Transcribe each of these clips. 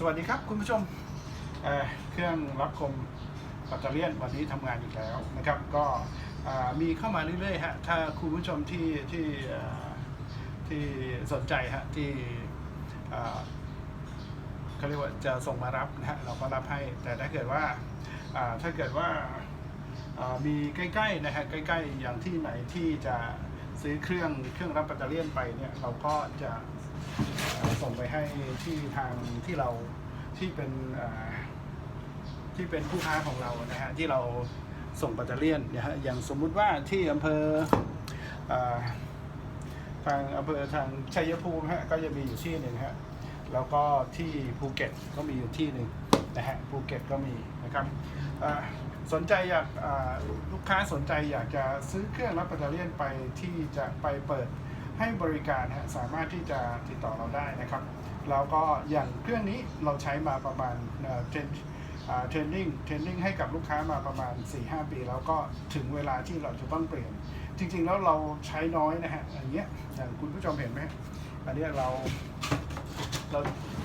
สวัสดีครับคุณผู้ชมเเครื่องรับคมปัตเตอรเลียนวันนี้ทำงานอีกแล้วนะครับ ก็มีเข้ามาเรื่อยๆฮะถ้าคุณผู้ชมที่ที่ที่สนใจฮะที่เขาเรียกว่าจะส่งมารับนะฮะเราก็รับให้แต่ถ้าเกิดว่าถ้าเกิดว่ามีใกล้ๆนะฮะใกล้ ๆ อย่างที่ไหนที่จะซื้อเครื่องเครื่องรับปัตเตอรเลียนไปเนี่ยเราก็จะ ส่งไปให้ที่ทางที่เราที่เป็นที่เป็นผู้ค้าของเรานะฮะที่เราส่งปัตเตอร์เลียนนะฮะอย่างสมมุติว่าที่อำเภอทางอำเภอทางชัยภูมิฮะก็จะมีอยู่ที่หนึ่งฮะแล้วก็ที่ภูเก็ตก็มีอยู่ที่หนึ่งนะฮะภูเก็ตก็มีนะครับสนใจอยากลูกค้าสนใจอยากจะซื้อเครื่องรับปัตเตอร์เลียนไปที่จะไปเปิด ให้บริการฮะสามารถที่จะติดต่อเราได้นะครับ แล้วก็อย่างเครื่องนี้เราใช้มาประมาณเทรนเทรนนิ่งเทรนนิ่งให้กับลูกค้ามาประมาณ 4-5 ปี แล้วก็ถึงเวลาที่เราจะต้องเปลี่ยน จริงๆแล้วเราใช้น้อยนะฮะอย่างเงี้ยอย่างคุณผู้ชมเห็นไหมอันเนี้ยเราเรา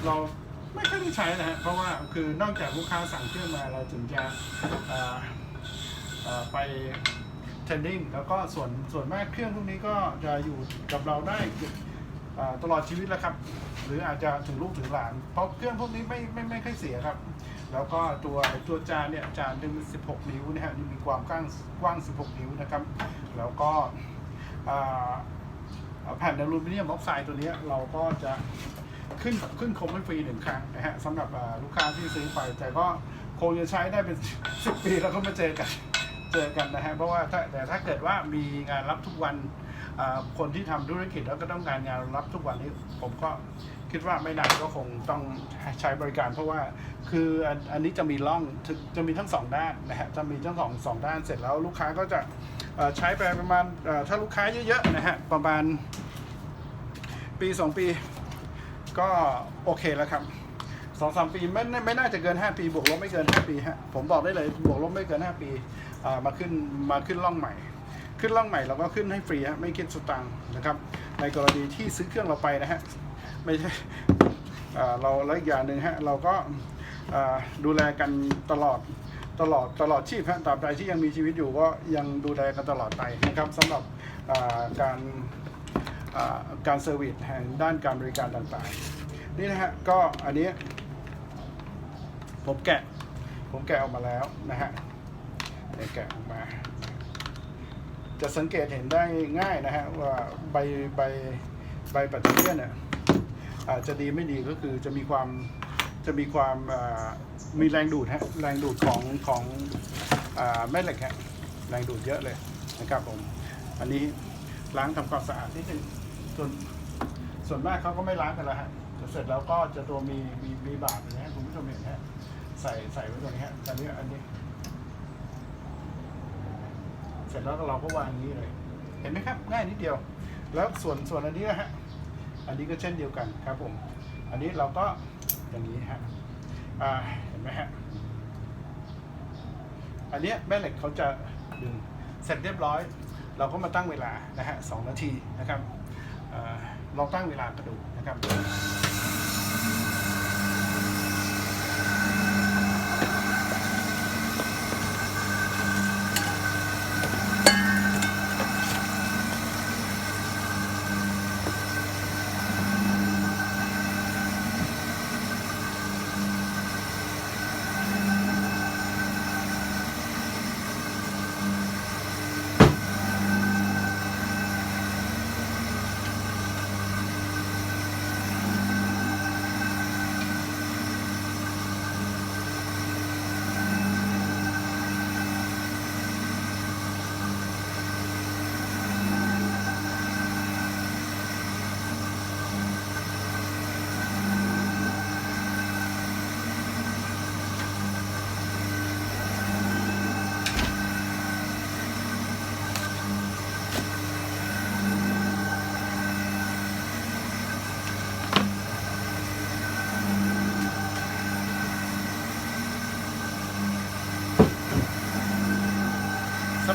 เราไม่ค่อยได้ใช้นะฮะเพราะว่าคือนอกจากลูกค้าสั่งเครื่องมาเราถึงจะไป เทรนดิ้งแล้วก็ส่วนส่วนมากเครื่องพวกนี้ก็จะอยู่กับเราได้ตลอดชีวิตแล้วครับ หรืออาจจะถึงลูกถึงหลาน เพราะเครื่องพวกนี้ไม่ไม่ไม่ค่อยเสียครับ แล้วก็ตัวตัวจานเนี่ยจานหนึ่ง16นิ้วนะฮะนี่มีความกว้างกว้าง16นิ้วนะครับ แล้วก็แผ่นอลูมิเนียมออกไซด์ตัวนี้เราก็จะขึ้นขึ้นคมให้ฟรีหนึ่งครั้งนะฮะสำหรับลูกค้าที่ซื้อไปแต่ก็คงจะใช้ได้เป็น10ปีแล้วก็มาเจอกัน เจอกันนะฮะเพราะว่าถ้าแต่ถ้าเกิดว่ามีงานรับทุกวันคนที่ทำธุรกิจแล้วก็ต้องการงานรับทุกวันนี้ผมก็คิดว่าไม่นานก็คงต้องใช้บริการ เพราะว่าคืออันนี้จะมีล่องจะมีทั้งสองด้านนะฮะจะมีทั้งสองสองด้านเสร็จแล้วลูกค้าก็จะใช้ไปประมาณถ้าลูกค้าเยอะๆนะฮะประมาณปีสองปีก็โอเคแล้วครับสองสามปีไม่ไม่น่าจะเกิน 5 ปี บวกลบไม่เกิน 5 ปีฮะผมบอกได้เลยบวกลบไม่เกิน 5 ปี มาขึ้นมาขึ้นล่องใหม่ ขึ้นล่องใหม่เราก็ขึ้นให้ฟรีฮะไม่คิดสตังค์นะครับ ในกรณีที่ซื้อเครื่องเราไปนะฮะไม่ใช่เราแล้วอีกอย่างหนึ่งฮะเราก็ดูแลกันตลอดตลอดตลอดชีพฮะตราบใดที่ยังมีชีวิตอยู่ก็ยังดูแลกันตลอดไปนะครับสำหรับการการเซอร์วิสแห่งด้านการบริการต่างๆ นี่นะฮะก็อันนี้ผมแกะผมแกะออกมาแล้วนะฮะ เดี๋ยวแกะออกมา จะสังเกตเห็นได้ง่ายนะฮะว่าใบใบใบปัตเตอร์เลียนเนี่ยอาจจะดีไม่ดีก็คือจะมีความจะมีความมีแรงดูดฮะแรงดูดของของอแม่เหล็กฮะแรงดูดเยอะเลยนะครับผม อันนี้ล้างทำความสะอาดนิดนึงส่วนส่วนมากเขาก็ไม่ล้างกันแล้วฮะเสร็จแล้วก็จะตัวมีมีมีบาทอย่างนี้ยคุณผู้ชมเห็นฮะใส่ใส่ไว้ตรงนี้ฮะอันนี้อันนี้ เสร็จแล้วเราก็วางอย่างนี้เลย เห็นไหมครับ ง่ายนิดเดียว แล้วส่วนส่วนอันนี้นะฮะ อันนี้ก็เช่นเดียวกันครับผม อันนี้เราก็อย่างนี้ฮะอ่าเห็นไหมฮะ อันเนี้ยแม่เหล็กเขาจะดึง เสร็จเรียบร้อย เราก็มาตั้งเวลานะฮะสองนาทีนะครับอาลองตั้งเวลากันดูนะครับ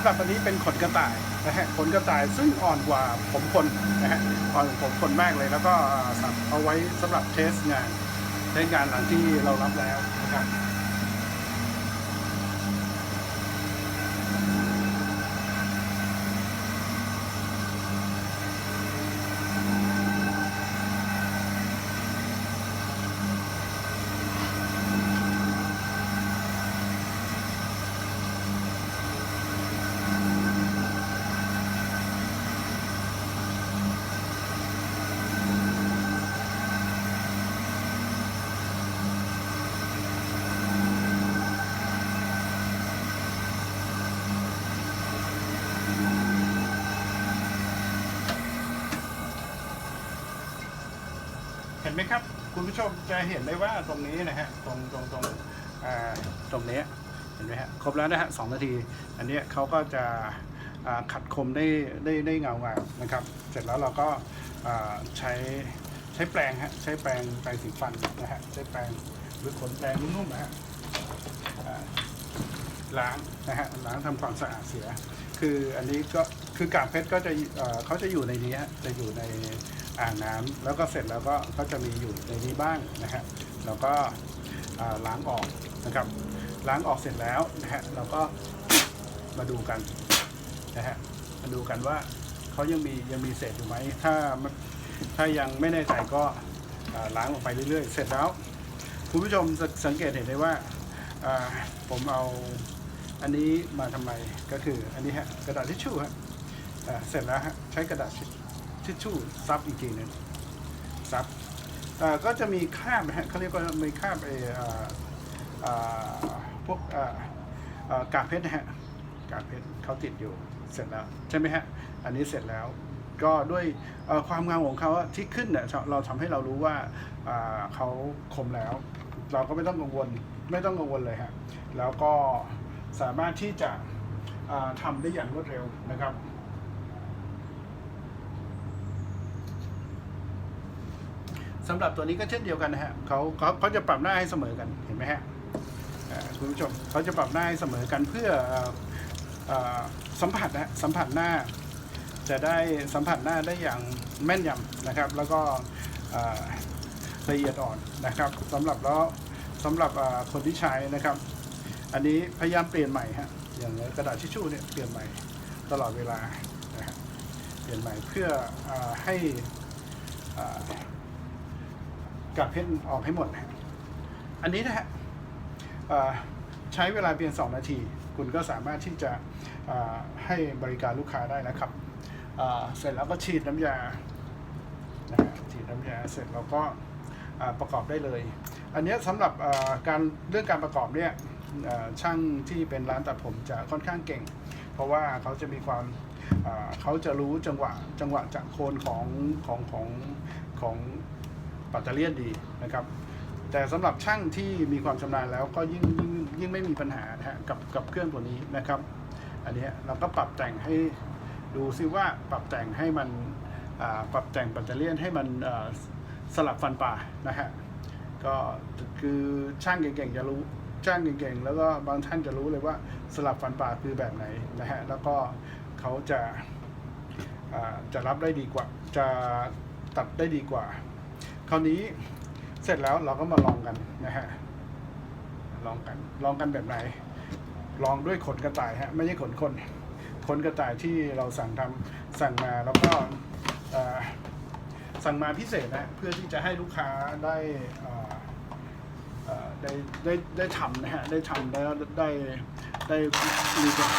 ำหรับอันนี้เป็นขนกระต่ายนะฮะขนกระต่ายซึ่งอ่อนกว่าผมคนนะฮะอ่อนกว่าผมคนมากเลย แล้วก็สับเอาไว้สำหรับเทสงานใช้งานหลังที่เรารับแล้วนะครับ ไหมครับ คุณผู้ชมจะเห็นได้ว่าตรงนี้นะฮะตรงตรงตรงตรงนี้เห็นไหมฮะครบแล้วนะฮะสองนาที อันนี้เขาก็จะขัดคมได้ได้ได้เงางามนะครับ เสร็จแล้วเราก็ใช้ใช้แปรงฮะใช้แปรงแปรงสีฟันนะฮะใช้แปรงหรือขนแปรงนุ่มๆนะฮะล้างนะฮะล้างทำความสะอาดเสีย คืออันนี้ก็คือกากเพชรก็จะเขาจะอยู่ในนี้จะอยู่ใน อ่างน้ำแล้วก็เสร็จแล้วก็ก็จะมีอยู่ในนี้บ้างนะฮะแล้วก็ล้างออกนะครับ ล้างออกเสร็จแล้วนะฮะเราก็มาดูกันนะฮะมาดูกันว่าเขายังมียังมีเศษอยู่ไหมถ้าถ้ายังไม่แน่ใจก็ล้างออกไปเรื่อยๆ เสร็จแล้วคุณผู้ชมสังเกตเห็นได้ว่าผมเอาอันนี้มาทำไมก็คืออันนี้ฮะกระดาษทิชชู่ฮะเสร็จแล้วฮะใช้กระดาษ ทิชชู่ซับอีกทีหนึงซับก็จะมีคราบนะฮะเขาเรียกว่ามีคราบไออ่าอ่าพวกอากากเพชรนะฮะกากเพชรเขาติดอยู่เสร็จแล้วใช่ไหมฮะอันนี้เสร็จแล้วก็ด้วยความงาของเขาที่ขึ้นเนี่ยเราทำให้เรารู้ว่าเขาคมแล้ว เราก็ไม่ต้องกังวลไม่ต้องกังวลเลยฮะแล้วก็สามารถที่จะอ่าทำได้อย่างรวดเร็วนะครับ สำหรับตัวนี้ก็เช่นเดียวกันนะฮะเขาเขาเขาจะปรับหน้าให้เสมอกันเห็นไหมฮะคุณผู้ชมเขาจะปรับหน้าให้เสมอกันเพื่ออสัมผัสนะสัมผัสหน้า จะได้สัมผัสหน้าได้อย่างแม่นยำนะครับ แล้วก็ละเอียดอ่อนนะครับสำหรับแล้วสำหรับคนที่ใช้นะครับ อันนี้พยายามเปลี่ยนใหม่ฮะอย่างกระดาษทิชชู่เนี่ยเปลี่ยนใหม่ตลอดเวลานะฮะเปลี่ยนใหม่เพื่ออให้ กากเพชรออกให้หมดนะฮะอันนี้นะฮะใช้เวลาเพียง 2 นาที คุณก็สามารถที่จะให้บริการลูกค้าได้นะครับ เสร็จแล้วก็ฉีดน้ำยานะฮะฉีดน้ำยาเสร็จแล้วก็ประกอบได้เลย อันนี้สำหรับการเรื่องการประกอบเนี่ยช่างที่เป็นร้านตัดผมจะค่อนข้างเก่ง เพราะว่าเขาจะมีความเขาจะรู้จังหวะจังหวะจากโคนของของของของ ปัตเตอร์เลียนดีนะครับ แต่สำหรับช่างที่มีความชำนาญแล้วก็ยิ่งยิ่งยิ่งไม่มีปัญหานะฮะกับกับเครื่องตัวนี้นะครับ อันนี้เราก็ปรับแต่งให้ดูซิว่าปรับแต่งให้มันปรับแต่งปัตเตอร์เลียนให้มันสลับฟันป่านะฮะก็คือช่างเก่งๆจะรู้ช่างเก่งๆ แล้วก็บางท่านจะรู้เลยว่าสลับฟันป่าคือแบบไหนนะฮะแล้วก็เขาจะาจะรับได้ดีกว่า จะตัดได้ดีกว่า คราวนี้เสร็จแล้วเราก็มาลองกันนะฮะลองกัน ลองกันแบบไหน ลองด้วยขนกระต่ายฮะไม่ใช่ขนคนขนกระต่ายที่เราสั่งทำสั่งมาแล้วก็สั่งมาพิเศษนะเพื่อที่จะให้ลูกค้าได้ได้ได้ได้ทำนะฮะได้ทำแล้วได้ได้มีความ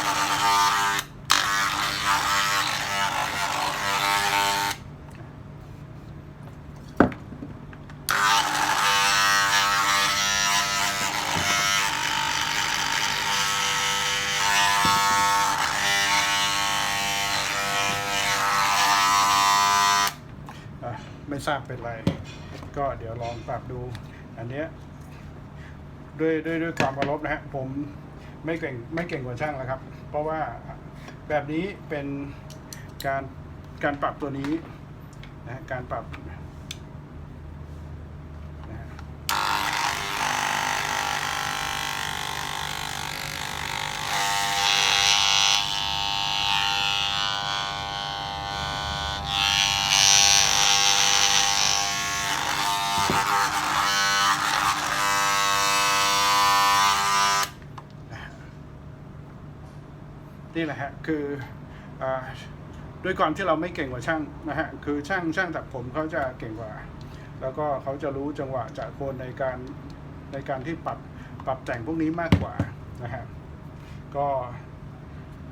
อะไม่ทราบ เป็นไร ก็เดี๋ยวลองปรับดู อันเนี้ยด้วยด้วยด้วยความเคารพนะฮะผมไม่เก่งไม่เก่งกว่าช่างแล้วครับ เพราะว่าแบบนี้เป็นการการปรับตัวนี้นะฮะการปรับ นี่แหละฮะคืออด้วยความที่เราไม่เก่งกว่าช่างนะฮะคือช่างช่างตัดผมเขาจะเก่งกว่า แล้วก็เขาจะรู้จังหวะจากคนในการในการที่ปรับปรับแต่งพวกนี้มากกว่านะฮะก็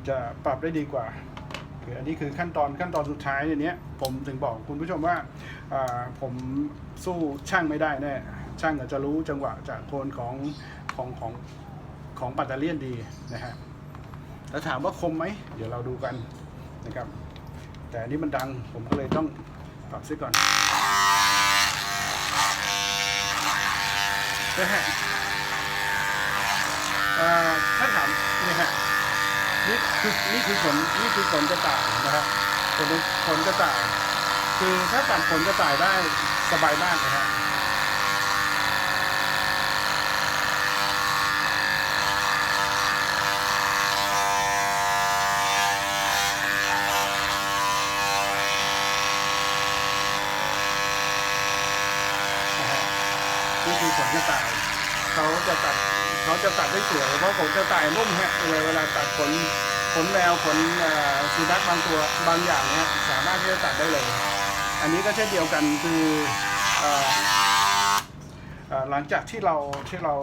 จะปรับได้ดีกว่าคืออันนี้คือขั้นตอนขั้นตอนสุดท้ายในเนี้ยผมถึงบอกคุณผู้ชมว่าอ่าผมสู้ช่างไม่ได้แน่ช่างอาจจะรู้จังหวะจากโคนของของของของปัตเตอร์เลียนดีนะฮะ แล้วถามว่าคมไหม เดี๋ยวเราดูกันนะครับ แต่อันนี้มันดังผมก็เลยต้องปรับซิก่อนนะฮะอ่อถ้าถามนี่ฮะนี่คือนี่คือขนนี่คือขนกระต่ายนะครับขนขนกระต่าย คือถ้าตัดขนกระต่ายได้สบายมากนะฮะนะฮะนี่คือขนก ระต่ายเขาจะตัดเขาจะตัดได้สวยเพราะขนกระต่ายนุ่มฮะเลาเวลาตัดขนขนแมวขนสุนัขบางตัวบางอย่างเนี่ยสามารถที่จะตัดได้เลย อันนี้ก็เช่นเดียวกันคืออหลังจากที่เราที่เรา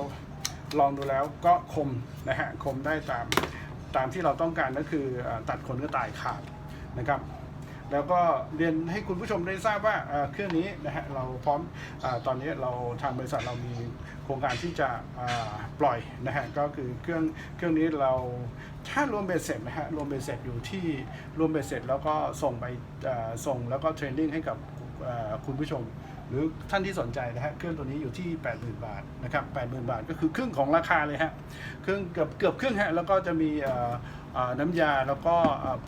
ลองดูแล้วก็คมนะฮะคมได้ตามตามที่เราต้องการก็คือเอ่อตัดขนกระต่ายขาดนะครับ แล้วก็เรียนให้คุณผู้ชมได้ทราบว่าเครื่องนี้นะฮะเราพร้อมอตอนนี้เราทางบริษัทเรามีโครงการที่จะปล่อยนะฮะก็คือเครื่องเครื่องนี้เราถ้ารวมเบสเสร็จนะฮะรวมเบสเสร็จอยู่ที่รวมเบสเสร็จแล้วก็ส่งไปส่งแล้วก็เทรนนิ่งให้กับคุณผู้ชมหรือท่านที่สนใจนะฮะเครื่องตัวนี้อยู่ที่ 80,000 บาทนะครับ80,000 บาทก็คือครึ่งของราคาเลยฮะครึ่งเกือบเกือบครึ่งฮะแล้วก็จะมี น้ำยาแล้วก็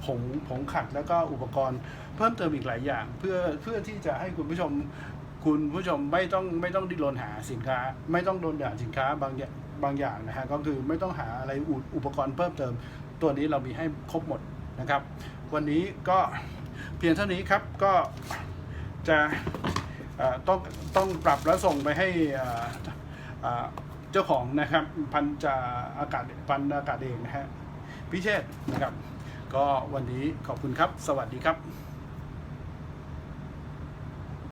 ผงผงขัดแล้วก็อุปกรณ์เพิ่มเติมอีกหลายอย่าง เพื่อเพื่อที่จะให้คุณผู้ชมคุณผู้ชมไม่ต้องไม่ต้องดิ้นรนหาสินค้า ไม่ต้องโดนด่าสินค้าบางอย่างบางอย่างนะฮะก็คือไม่ต้องหาอะไรอุอุปกรณ์เพิ่มเติม ตัวนี้เรามีให้ครบหมดนะครับ วันนี้ก็เพียงเท่านี้ครับก็จะต้องต้องปรับแล้วส่งไปให้เจ้าของนะครับพันจาอากาศพันอากาศเองนะฮะ พิเชษนะครับ ก็วันนี้ขอบคุณครับ สวัสดีครับ